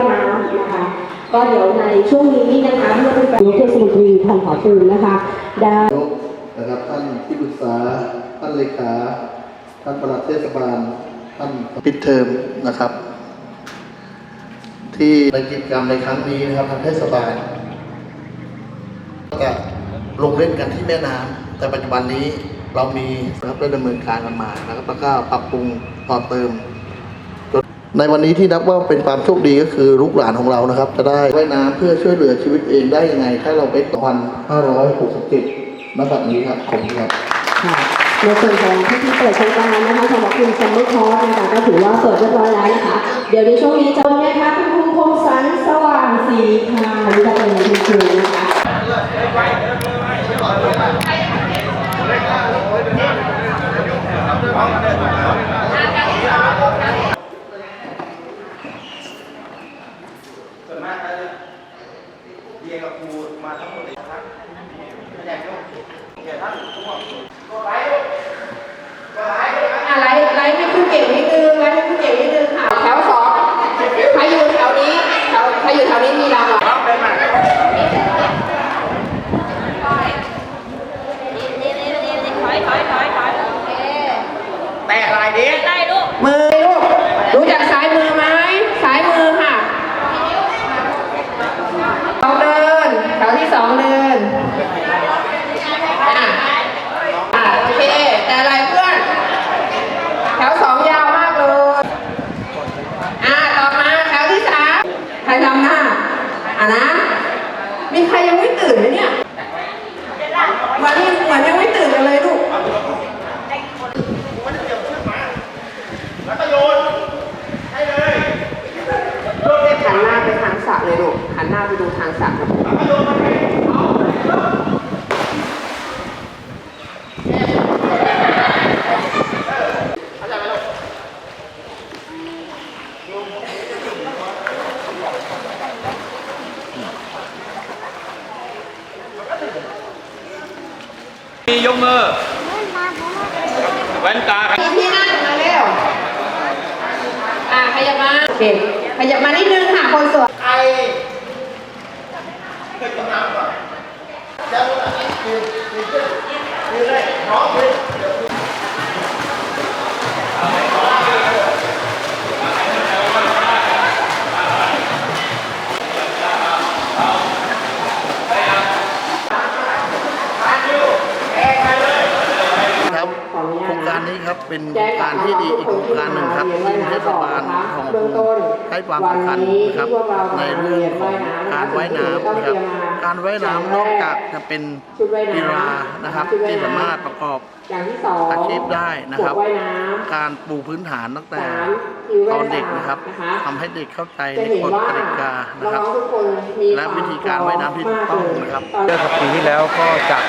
น้ำนะคะ ก็เดี๋ยวในช่วงนี้นะคะเมื่อเป็นนายกเทศมนตรีทองผาภูมินะคะได้นะครับท่านที่ปรึกษาท่านเลขาท่านปลัดเทศบาลท่านปิดเทอมนะครับ ที่ในกิจกรรมในครั้งนี้นะครับทางเทศบาลก็ลงเล่นกันที่แม่น้ำแต่ปัจจุบันนี้เรามีนะครับได้ดำเนินการกันมานะครับแล้วก็ปรับปรุงต่อเติม ในวันนี้ที่นับว่าเป็นความโชคดีก็คือลูกหลานของเรานะครับ จะได้ว่ายน้ำเพื่อช่วยเหลือชีวิตเองได้ยังไง ถ้าเราไปตอน567ณบัดนี้ครับขอบคุณครับค่ะในส่วนของพิธีเปิดโครงการนะคะสำหรับคุณซัมเมอร์คอร์สนะคะก็ถือว่าเปิดเรียบร้อยแล้วนะคะ เดี๋ยวในช่วงนี้จะนะคะคุณครูคมสันสว่างศรีค่ะนี่จะเป็นคุณครูนะคะ ส่วนมากก็จะ เรียนกับครูมาทั้งหมดเลยนะครับไม่ใช่ครับเดี๋ยวท่านทุกคนก็ไลฟ์ก็ไลฟ์เลยครับ อะไลฟ์ไลฟ์ให้ผู้เก่งนิดนึงไลฟ์ให้ผู้เก่งนิดนึงค่ะ แถวสองใครอยู่แถวนี้แถวใครอยู่แถวนี้มีรางวัล รับเลยมา แต่ลายเด็ก มือลูกรู้จักซ้ายมือไหมซ้ายมือค่ะสองเดิน แถวที่สองเดินอะอะโอเค แต่อะไรเพื่อน แถวสองยาวมากเลย อะต่อมาแถวที่สาม ใครทำหน้า อะนะ มีใครยังไม่ตื่นไหมเนี่ยวันนี้เหมือนยังไม่ตื่นกันเลยลูกแล้วก็โยนให้เลยหันหน้าไปทางสระเลยลูก หันหน้าไปดูทางสระแล้วก็โยน มาให้เอาเข้าใจไหมลูกมียกมือแว่นตาครับพี่พี่นั่งมาเร็วอ่าขยับมาโอเคขยับมานิดนึงค่ะคนสวยไอเคยกินน้ำก่อนแล้วยืนยืนขึ้นยืนเลยน้องยืนครับ เป็นโครงการที่ดีอีกโครงการหนึ่งครับที่เทศบาลของภูมิให้ความสำคัญนะครับในเรื่องของการว่ายน้ำนะครับ การว่ายน้ำนอกจากจะเป็นกีฬานะครับที่สามารถประกอบอาชีพได้นะครับ การปูพื้นฐานตั้งแต่ตอนเด็กนะครับนะคะทำให้เด็กเข้าใจในกฎกติกานะครับ และวิธีการว่ายน้ำที่ถูกต้องนะครับเรื่องกับปีที่แล้วก็จาก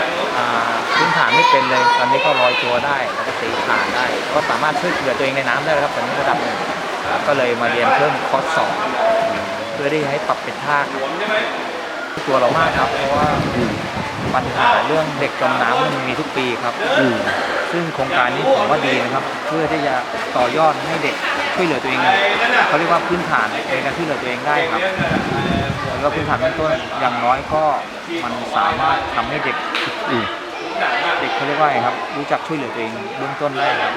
พื้นฐานไม่เป็นเลยตอนนี้ก็ลอยตัวได้แล้วก็ตีผ่านได้ ก็สามารถช่วยเหลือตัวเองในน้ำได้แล้วครับตอนนี้ระดับหนึ่งก็เลยมาเรียนเพิ่มคอร์สสองเพื่อที่ให้ปรับเป็นท่าครับตัวเรามากครับเพราะว่าปัญหาเรื่องเด็กจมน้ำมันมีทุกปีครับซึ่งโครงการนี้ผมว่าดีนะครับ เพื่อที่จะต่อยอดให้เด็ก ช่วยเหลือตัวเองเขาเรียกว่าพื้นฐานในการช่วยเหลือตัวเองได้ครับแล้วก็พื้นฐานเบื้องต้นอย่างน้อยก็มันสามารถทำให้เด็กเด็กเขาเรียกว่าไงครับ รู้จักช่วยเหลือตัวเองเบื้องต้นได้ครับ